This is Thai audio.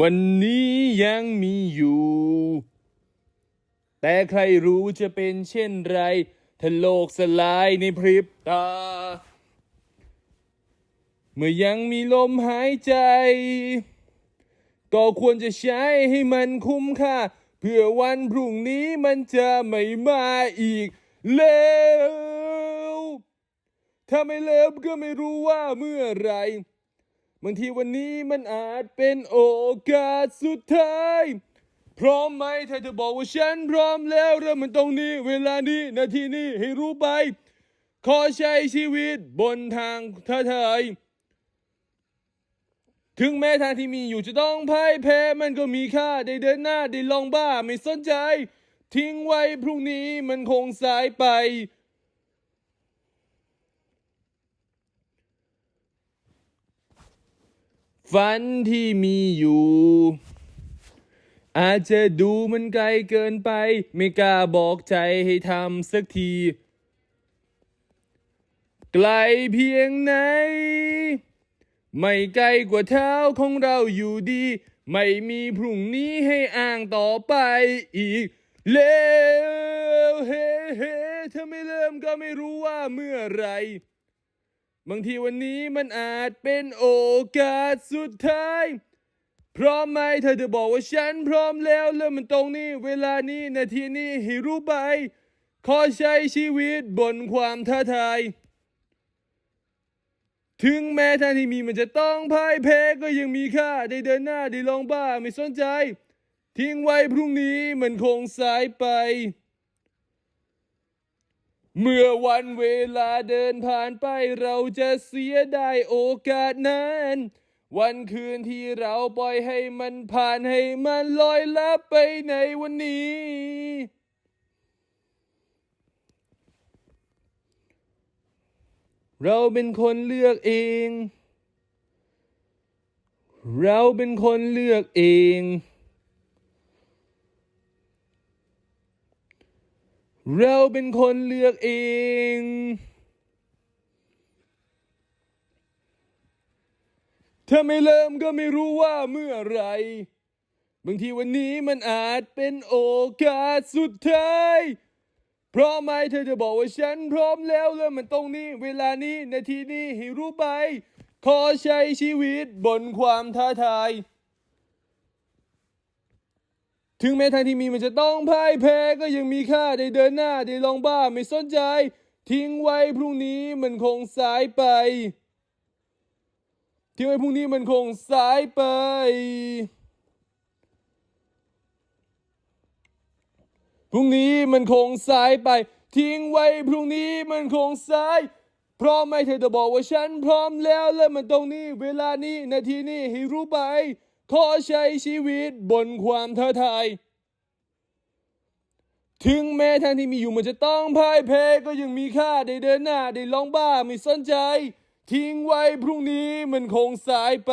วันนี้ยังมีอยู่ แต่ใครรู้จะเป็นเช่นไรถ้าโลกสลายในพริบตา เมื่อยังมีลมหายใจ ก็ควรจะใช้ให้มันคุ้มค่า เพื่อวันพรุ่งนี้มันจะไม่มาอีกแล้วถ้าไม่เลิฟก็ไม่รู้ว่าเมื่อไร บางทีวันนี้มันอาจเป็นโอกาสสุดท้าย พร้อมไหมถ้าเธอบอกว่าฉันพร้อมแล้วเริ่มมันตรงนี้ เวลานี้นาทีนี้ให้รู้ไป ขอใช้ชีวิตบนทางท้าทายถึงแม้ทางที่มีอยู่จะต้องพ่ายแพ้มันก็มีค่าได้เดินหน้าได้ลองบ้าไม่สนใจ ทิ้งไว้พรุ่งนี้มันคงสายไป ฝันที่มีอยู่ อาจจะดูมันไกลเกินไป ไม่กล้าบอกใจให้ทำสักที ไกลเพียงไหน ไม่ไกลกว่าเท้าของเราอยู่ดี ไม่มีพรุ่งนี้ให้อ้างต่อไปอีกเล้วเฮ้เฮ้ถ้าไม่เริ่มก็ไม่รู้ว่าเมื่อไร บางทีวันนี้มันอาจเป็นโอกาสสุดท้าย พร้อมไหมเธอจะบอกว่าฉันพร้อมแล้วเริ่มมันตรงนี้ เวลานี้นาทีนี้ให้รู้ไป ขอใช้ชีวิตบนความท้าทาย ถึงแม้ทางที่มีมันจะต้องพ่ายแพ้ก็ยังมีค่า ได้เดินหน้าได้ลองบ้าไม่สนใจ ทิ้งไว้พรุ่งนี้มันคงสายไป เมื่อวันเวลาเดินผ่านไปเราจะเสียได้โอกาสนั้น วันคืนที่เราปล่อยให้มันผ่านให้มันลอยลับไปในวันนี้ เราเป็นคนเลือกเอง เราเป็นคนเลือกเอง เราเป็นคนเลือกเอง ถ้าไม่เริ่มก็ไม่รู้ว่าเมื่อไร บางทีวันนี้มันอาจเป็นโอกาสสุดท้ายเพราะไหมเธอจะบอกว่าฉันพร้อมแล้วเริ่มมันตรงนี้ เวลานี้นาทีนี้ให้รู้ไป ขอใช้ชีวิตบนความท้าทาย ถึงแม้ทางที่มีมันจะต้องพ่ายแพ้ก็ยังมีค่าได้เดินหน้าได้ลองบ้าไม่สนใจ ทิ้งไว้พรุ่งนี้มันคงสายไป ทิ้งไว้พรุ่งนี้มันคงสายไป พรุ่งนี้มันคงสายไป ทิ้งไว้พรุ่งนี้มันคงสายพร้อมไหมเธอจะบอกว่าฉันพร้อมแล้วเริ่มมันตรงนี้ เวลานี้นาทีนี้ให้รู้ไป ขอใช้ชีวิตบนความท้าทาย ถึงแม้ทางที่มีอยู่มันจะต้องพ่ายแพ้ก็ยังมีค่าได้เดินหน้าได้ลองบ้าไม่สนใจ ทิ้งไว้พรุ่งนี้มันคงสายไป